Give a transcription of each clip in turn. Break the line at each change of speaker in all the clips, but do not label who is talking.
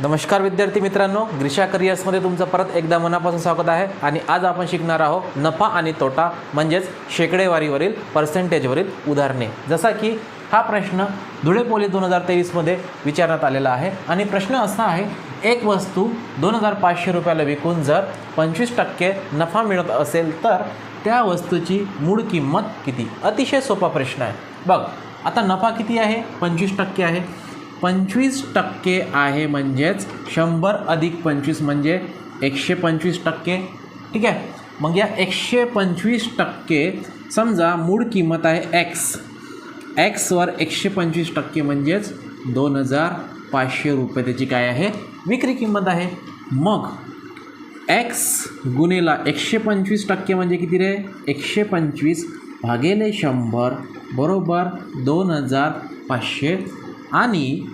नमस्कार विद्यार्थी मित्रांनो ग्रीषा करिअर्समध्ये तुमचं परत एकदा मनापासून स्वागत आहे. आणि आज आपण शिकणार आहोत नफा आणि तोटा म्हणजेच शेकडेवारीवरील पर्सेंटेजवरील उदाहरणे. जसा की हा प्रश्न धुळे पोलीस दोन हजार तेवीसमध्ये विचारण्यात आलेला आहे. आणि प्रश्न असा आहे एक वस्तू दोन हजार पाचशे रुपयाला विकून जर पंचवीस टक्के नफा मिळत असेल तर त्या वस्तूची मूळ किंमत किती? अतिशय सोपा प्रश्न आहे. बघ आता नफा किती आहे? पंचवीस टक्के आहे. पंचवीस टक्के आहे म्हणजेच शंभर अधिक पंचवीस म्हणजे एकशे पंचवीस टक्के. ठीक आहे? मग या एकशे पंचवीस टक्के समजा मूळ किंमत आहे एक्स एक्सवर एकशे पंचवीस टक्के म्हणजेच दोन हजार पाचशे रुपये. त्याची काय आहे? विक्री किंमत आहे. मग एक्स गुणेला एकशे पंचवीस टक्के म्हणजे किती रे? एकशे पंचवीस भागेले शंभर बरोबर दोन हजार पाचशे आणि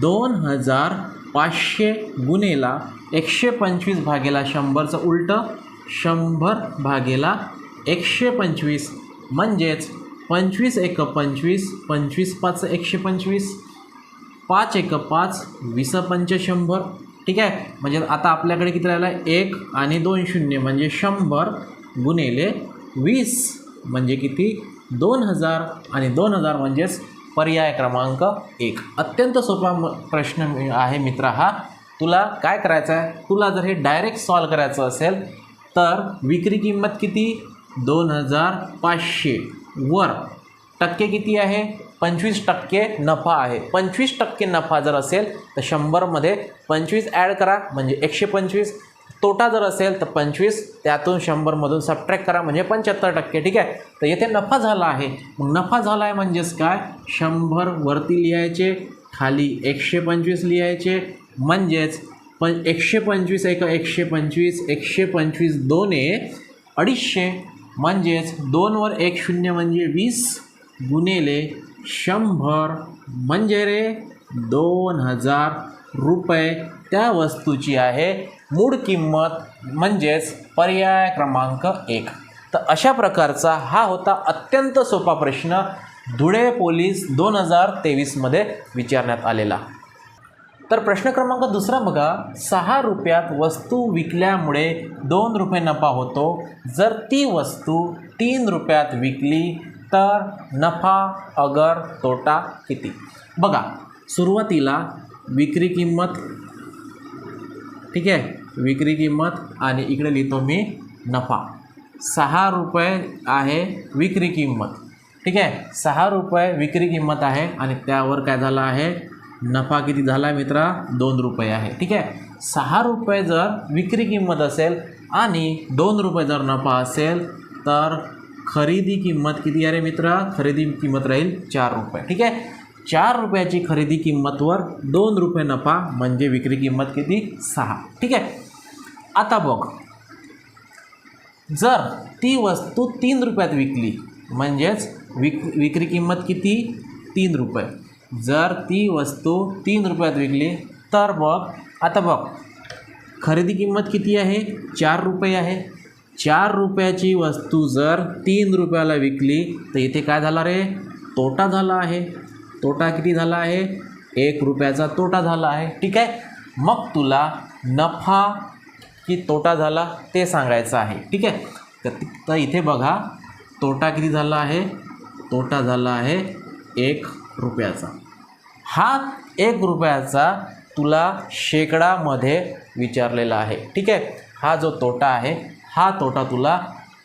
दोन हजार पाचशे गुणेला एकशे पंचवीस भागेला शंभरचं उलटं शंभर भागेला एकशे पंचवीस. म्हणजेच पंचवीस एक पंचवीस पंचवीस पाच एकशे पंचवीस पाच एक पाच वीस पंच शंभर. ठीक आहे? म्हणजे आता आपल्याकडे किती राहिलं? एक आणि दोन शून्य म्हणजे शंभर गुणेले वीस. म्हणजे किती? दोन हजार आणि दोन हजार म्हणजेच पर्याय क्रमांक एक. अत्यंत सोपा म प्रश्न आहे मित्र हा. तुला काय करायचं आहे? तुला जर हे डायरेक्ट सॉल्व करायचं असेल तर विक्री किंमत किती? दोन हजार पाचशे. वर टक्के किती आहे? पंचवीस टक्के नफा आहे. पंचवीस टक्के नफा जर असेल तर शंभरमध्ये पंचवीस ॲड करा. म्हणजे एकशे पंचवीस. तोटा जर असेल तर पंचवीस त्यातून शंभरमधून सबट्रॅक्ट करा म्हणजे पंच्याहत्तर टक्के ठीक आहे? तर येथे नफा झाला आहे. मग नफा झाला आहे म्हणजेच काय? शंभर वरती लिहायचे खाली एकशे पंचवीस लिहायचे म्हणजेच पण एकशे पंचवीस एक एकशे पंचवीस एकशे पंचवीस दोन अडीचशे म्हणजेच दोनवर एक शून्य म्हणजे वीस गुणेले शंभर म्हणजे रे दोन हजार रुपये. त्या वस्तूची आहे मूळ किंमत म्हणजेच पर्याय क्रमांक एक. तर अशा प्रकारचा हा होता अत्यंत सोपा प्रश्न धुळे पोलीस दोन हजार तेवीसमध्ये विचारण्यात आलेला. तर प्रश्न क्रमांक दुसरा बघा. सहा रुपयात वस्तू विकल्यामुळे दोन रुपये नफा होतो. जर ती वस्तू तीन रुपयात विकली तर नफा अगर तोटा किती? बघा सुरुवातीला विक्री किंमत ठीक आहे? विक्री किंमत आणि इकडे लिहितो मी नफा. सहा रुपये आहे विक्री किंमत. ठीक आहे? सहा रुपये विक्री किंमत आहे आणि त्यावर काय झालं आहे? नफा किती झाला आहे मित्रा? दोन रुपये आहे. ठीक आहे? सहा रुपये जर विक्री किंमत असेल आणि दोन रुपये जर नफा असेल तर खरेदी किंमत किती आहे रे मित्रा? खरेदी किंमत राहील चार रुपये. ठीक आहे? चार रुपयाची खरेदी किंमतवर दोन रुपये नफा म्हणजे विक्री किंमत किती? सहा. ठीक आहे? आता बघ. जर ती वस्तू तीन रुपयात विकली म्हणजेच विक विक्री किंमत किती? तीन रुपये. जर ती वस्तू तीन रुपयात विकली तर बघ आता बघ. खरेदी किंमत किती आहे? चार रुपये आहे. चार रुपयाची वस्तू जर तीन रुपयाला विकली तर इथे काय झाला रे? तोटा झाला आहे. तोटा किती झाला आहे? एक रुपयाचा तोटा झाला आहे. ठीक आहे? मग तुला नफा की तोटा झाला ते सांगायचं आहे. ठीक आहे? तर तर इथे बघा तोटा किती झाला आहे? तोटा झाला आहे एक रुपयाचा. हा एक रुपयाचा तुला शेकडामध्ये विचारलेला आहे. ठीक आहे? हा जो तोटा आहे हा तोटा तुला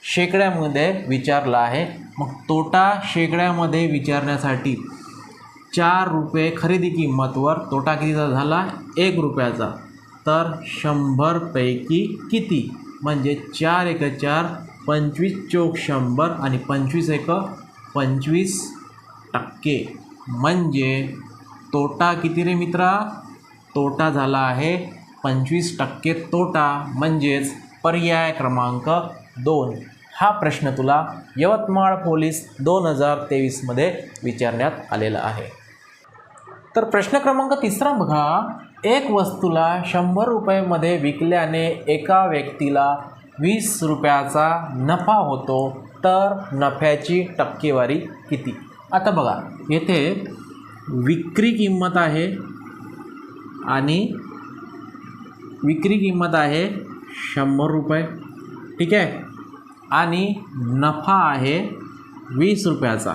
शेकड्यामध्ये विचारला आहे. मग तोटा शेकड्यामध्ये विचारण्यासाठी चार रुपये खरेदी किंमतवर तोटा कितीचा झाला? एक रुपयाचा. तर शंभरपैकी किती? म्हणजे चार एक चार पंचवीस चौक शंभर आणि पंचवीस एक पंचवीस टक्के. म्हणजे तोटा किती रे मित्रा? तोटा झाला आहे पंचवीस टक्के तोटा. म्हणजेच पर्याय क्रमांक दोन. हा प्रश्न तुला यवतमाळ पोलीस दोन हजार तेवीसमध्ये विचारण्यात आलेला आहे. तर प्रश्न क्रमांक तिसरा बघा. एक वस्तूला शंभर रुपयेमध्ये विकल्याने एका व्यक्तीला वीस रुपयाचा नफा होतो. तर नफ्याची टक्केवारी किती? आता बघा. येथे विक्री किंमत आहे आणि विक्री किंमत आहे शंभर रुपये. ठीक आहे? आणि नफा आहे वीस रुपयाचा.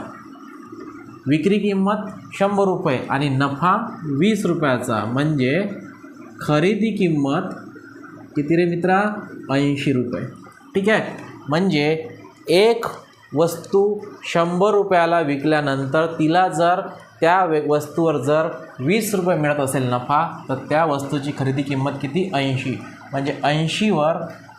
विक्री किंमत शंभर रुपये आणि नफा वीस रुपयाचा. म्हणजे खरेदी किंमत किती रे मित्रा? ऐंशी रुपये. ठीक आहे? म्हणजे एक वस्तू शंभर रुपयाला विकल्यानंतर तिला जर त्या वे वस्तूवर जर वीस रुपये मिळत असेल नफा तर त्या वस्तूची खरेदी किंमत किती? ऐंशी. म्हणजे ऐंशीवर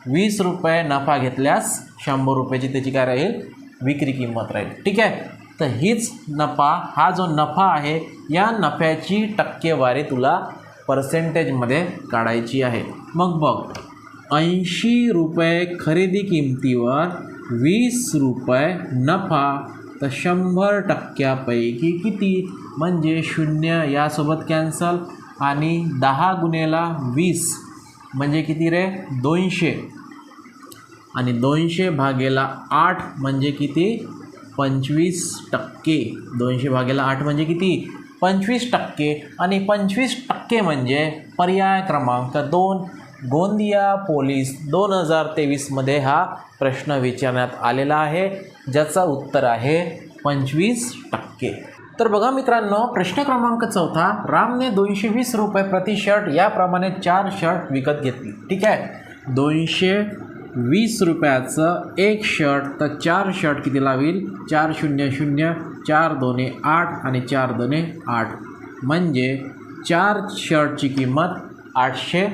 वीस रुपये नफा घेतल्यास शंभर रुपयाची त्याची काय राहील? विक्री किंमत राहील. ठीक आहे? तर हीच नफा हा जो नफा आहे या नफ्याची टक्केवारी तुला पर्सेंटेजमध्ये काढायची आहे. मग बघ ऐंशी रुपये खरेदी किमतीवर वीस रुपये नफा तर शंभर टक्क्यापैकी किती? म्हणजे शून्य यासोबत कॅन्सल आणि दहा गुन्हेला वीस म्हणजे किती रे? दोनशे. आणि दोनशे भागेला आठ म्हणजे किती? पंचवीस टक्के. दोनशे भागेला आठ म्हणजे किती? पंचवीस टक्के. आणि पंचवीस टक्के म्हणजे पर्याय क्रमांक दोन. गोंदिया पोलीस दोन हजार तेवीसमध्ये हा प्रश्न विचारण्यात आलेला आहे. ज्याचं उत्तर आहे पंचवीस टक्के. तर बघा मित्रांनो प्रश्न क्रमांक चौथा. रामने दोनशे वीस रुपये प्रति शर्ट याप्रमाणे चार शर्ट विकत घेतली. ठीक आहे? दोनशे वीस रुपयाचं एक शर्ट तर चार शर्ट किती लावील? चार शून्य शून्य चार दोने आठ आणि चार दोन्ही आठ. म्हणजे चार शर्टची किंमत आठशे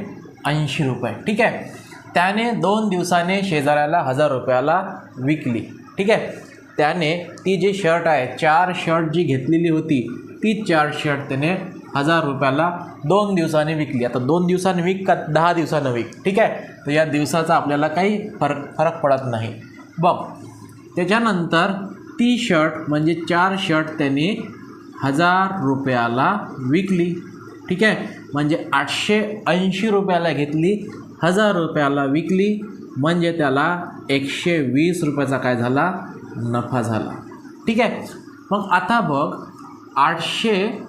ऐंशी रुपये. ठीक आहे? त्याने दोन दिवसाने शेजाऱ्याला हजार रुपयाला विकली. ठीक आहे? त्याने ती जी शर्ट आहे चार शर्ट जी घेतलेली होती ती चार शर्ट त्याने हजार रुपयाला दोन दिवसाने विकली. आता दोन दिवसाने विक का दहा दिवसानं विक? ठीक आहे? तर या दिवसाचा आपल्याला काही फरक फरक पडत नाही. बघ त्याच्यानंतर ती शर्ट म्हणजे चार शर्ट त्याने हजार रुपयाला विकली. ठीक आहे? म्हणजे आठशे ऐंशी रुपयाला घेतली हजार रुपयाला विकली म्हणजे त्याला एकशे वीस रुपयाचा काय झाला? नफा झाला. ठीक आहे? मग आता बघ आठशे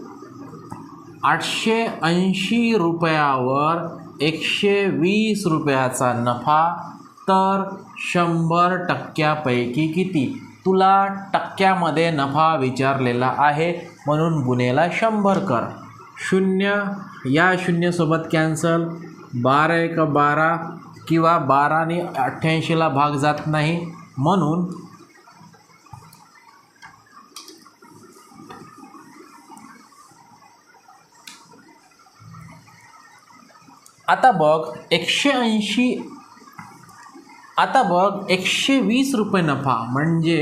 आठशे ऐंशी रुपयावर एकशे वीस रुपयाचा नफा तर शंभर टक्क्यापैकी किती? तुला टक्क्यामध्ये नफा विचारलेला आहे म्हणून गुन्हेला शंभर कर. शून्य या शून्यसोबत कॅन्सल बारा एक बारा किंवा बाराने अठ्ठ्याऐंशीला भाग जात नाही म्हणून आता बघ एकशे ऐंशी आता बघ एकशे वीस रुपये नफा म्हणजे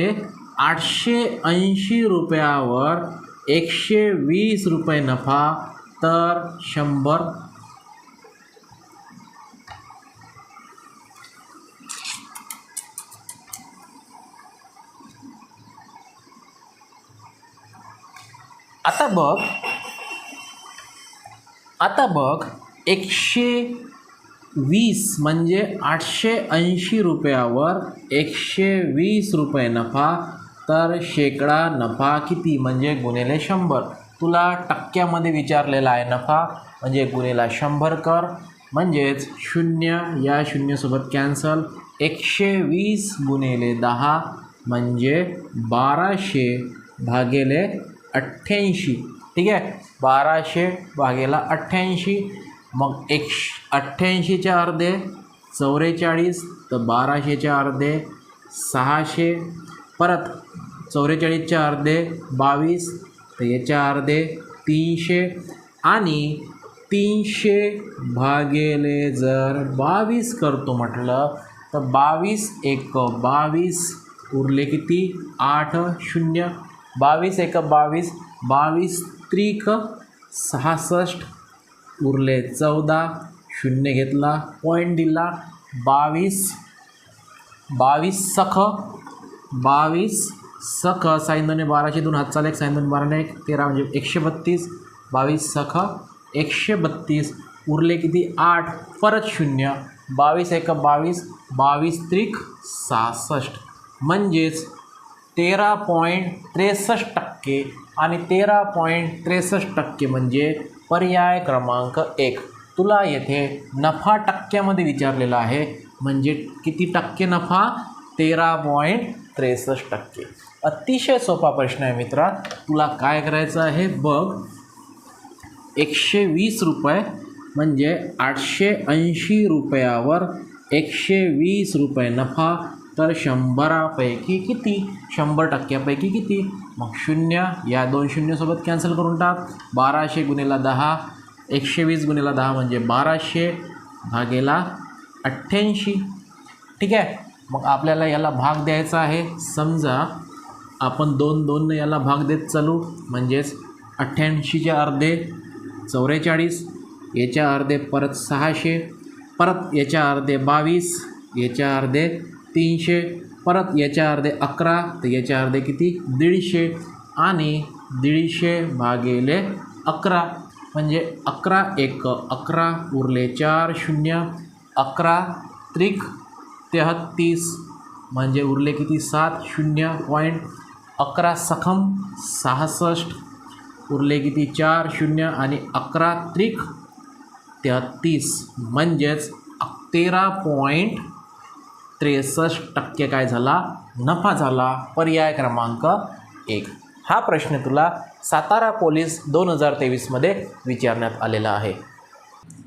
आठशे ऐंशी रुपयावर एकशे वीस रुपये नफा तर शंभर. आता बघ आता बघ एकशे वीस म्हणजे आठशे ऐंशी रुपयावर एकशे वीस रुपये नफा तर शेकडा नफा किती? म्हणजे गुन्हेले शंभर. तुला टक्क्यामध्ये विचारलेला आहे नफा म्हणजे गुन्हेला शंभर कर. म्हणजेच शून्य या शून्यसोबत कॅन्सल एकशे वीस गुन्हेले दहा म्हणजे बाराशे भागेले अठ्ठ्याऐंशी. ठीक आहे? बाराशे भागेला अठ्ठ्याऐंशी. मग एकश अठ्ठ्याऐंशीचे अर्धे चौवेचाळीस तर बाराशेचे अर्धे सहाशे. परत चौवेचाळीसचे अर्धे बावीस तर याच्या अर्धे तीनशे. आणि तीनशे भागेले जर बावीस करतो म्हटलं तर बावीस एक बावीस उरले किती? आठ शून्य. बावीस एक बावीस बावीस त्रिक सहासष्ट. उरले चौदा शून्य घेतला पॉईंट दिला बावीस बावीस सख बावीस सख साईंदोने बाराशे दोन हात चाल एक साईंदोने बाराने एक तेरा म्हणजे एकशे बत्तीस बावीस सख एकशे बत्तीस उरले किती? आठ परत शून्य बावीस एक बावीस बावीस त्रिक सहासष्ट. म्हणजेच तेरा पॉईंट त्रेसष्ट टक्के आणि तेरा पॉईंट त्रेसष्ट टक्के म्हणजे पर्याय क्रमांक एक. तुला येथे नफा टक्क्यामध्ये विचारलेला आहे म्हणजे किती टक्के नफा? तेरा पॉईंट त्रेसष्ट टक्के. अतिशय सोपा प्रश्न आहे मित्रा. तुला काय करायचं आहे बघ. एकशे वीस रुपये म्हणजे आठशे ऐंशी रुपयावर एकशे वीस रुपये नफा. तर शंभरापैकी किती? शंभर टक्क्यापैकी किती? मग शून्य या दोन शून्यसोबत कॅन्सल करून टाक. बाराशे गुणेला दहा एकशे वीस गुणेला दहा म्हणजे बाराशे भागेला अठ्ठ्याऐंशी. ठीक आहे? मग आपल्याला याला भाग द्यायचा आहे. समजा आपण दोन दोन याला भाग देत चालू म्हणजेच अठ्ठ्याऐंशीचे अर्धे चौवेचाळीस याच्या अर्धे परत सहाशे परत याच्या अर्धे बावीस याच्या अर्धे तीनशे परत याच्या अर्धे अकरा तर याच्या अर्धे किती? दीडशे आणि दीडशे भागेले अकरा. म्हणजे अकरा एक अकरा उरले चार शून्य अकरा त्रिक तेहत्तीस. म्हणजे उरले किती? सात शून्य पॉईंट अकरा सखम सहासष्ट. उरले किती? चार शून्य आणि अकरा त्रिक तेहत्तीस. म्हणजेच तेरा पॉईंट त्रेसष्ट टक्के काय झाला? नफा झाला. पर्याय क्रमांक एक. हा प्रश्न तुला सातारा पोलीस दोन हजार तेवीसमध्ये विचारण्यात आलेला आहे.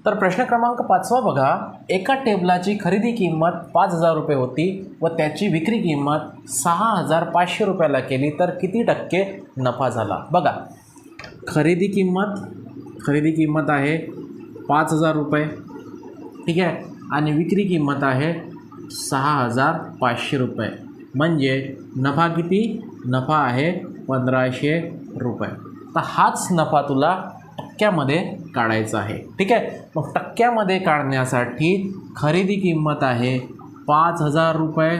तर प्रश्न क्रमांक पाचवा बघा. एका टेबलाची खरेदी किंमत पाच हजार रुपये होती व त्याची विक्री किंमत सहा हजार पाचशे रुपयाला केली तर किती टक्के नफा झाला? बघा. खरेदी किंमत खरेदी किंमत आहे पाच हजार रुपये. ठीक आहे? आणि विक्री किंमत आहे सहा हजार पाचशे रुपये. म्हणजे नफा किती नफा आहे पंधराशे रुपये. तर हाच नफा तुला टक्क्यामध्ये काढायचा आहे. ठीक आहे? मग टक्क्यामध्ये काढण्यासाठी खरेदी किंमत आहे पाच हजार रुपये.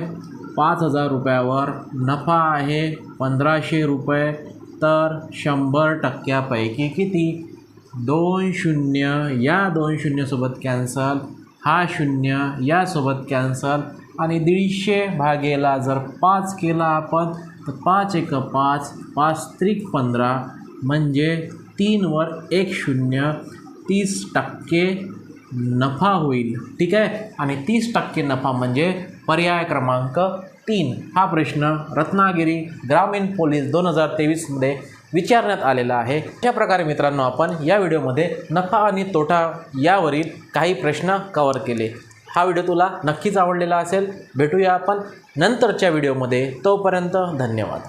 पाच हजार रुपयावर नफा आहे पंधराशे रुपये. तर शंभर टक्क्यापैकी किती? दोन शून्य. या दोन शून्यसोबत कॅन्सल हा शून्य यासोबत कॅन्सल आणि दीडशे भागेला जर पाच केला आपण तर पाच एक पाच पाच त्रिक पंधरा म्हणजे तीनवर एक शून्य तीस टक्के नफा होईल. ठीक आहे? आणि तीस टक्के नफा म्हणजे पर्याय क्रमांक तीन. हा प्रश्न रत्नागिरी ग्रामीण पोलीस दोन हजार तेवीसमध्ये विचारण्यात आलेला आहे. अशा प्रकारे मित्रांनो आपण या व्हिडिओमध्ये नफा आणि तोटा यावरील काही प्रश्न कवर केले. हा व्हिडिओ तुला नक्कीच आवडलेला असेल. भेटूया आपण नंतरच्या व्हिडिओमध्ये. तोपर्यंत धन्यवाद.